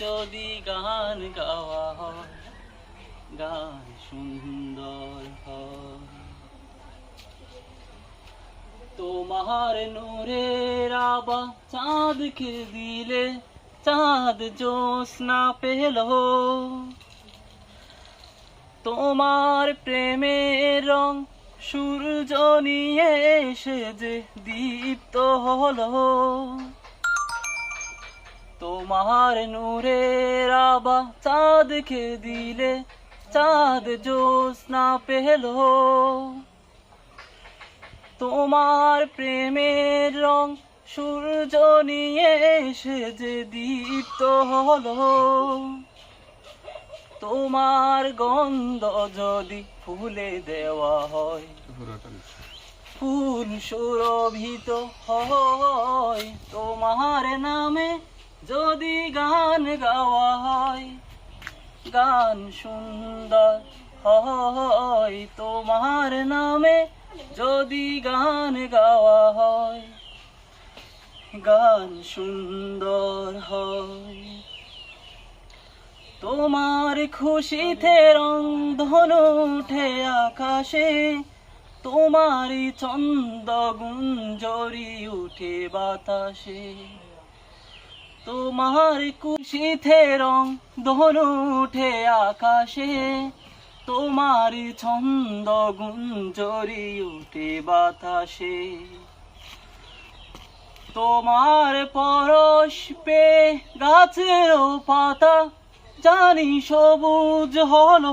যদি গান গাওয়া হয়, গান সুন্দর হয়। তোমার নূরের আবা চাঁদকে দিলে, চাঁদ জোৎস্না পেল। তোমার প্রেমের রং সূর্য নিয়ে এসে যে দীপ্ত হলো। তোমার নূরের আবা চাঁদকে দিলে, চাঁদ জোৎস্না পেল। তোমার প্রেমের রং সূর্য নিয়ে এসে যে দীপ্ত হলো। তোমার গন্ধ যদি ফুলে দেওয়া হয়, ফুল সুরভিত হয়। তোমার নামে যদি গান গাওয়া হয়, গান সুন্দর হয়। তোমার নামে যদি গান গাওয়া হয়, গান সুন্দর হয়। তোমার খুশিতে রং ধনু উঠে আকাশে, তোমারই চন্দ গুঞ্জরি উঠে বাতাসে। তোমার খুশিতে রং ধনু উঠে আকাশে তোমারই ছন্দ গুঞ্জরি উঠে বাতাসে। তোমার পরশ পে গাছের পাতা, জানি সবুজ হল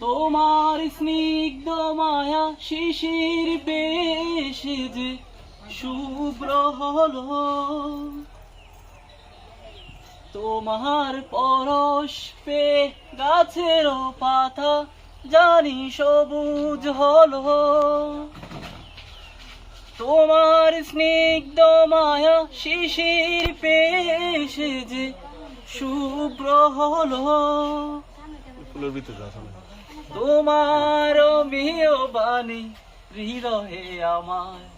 তোমার স্নিগ্ধ মায়া শিশির পেশে যে শুভ্র হলো। তোমার পরশ পে গাছের পাতা জানি সবুজ হলো। তোমার স্নিগ্ধ মায়া শিশির পেশে যে শুভ্র হলো। তোমার মেয় বাণী হৃদয়ে আমার।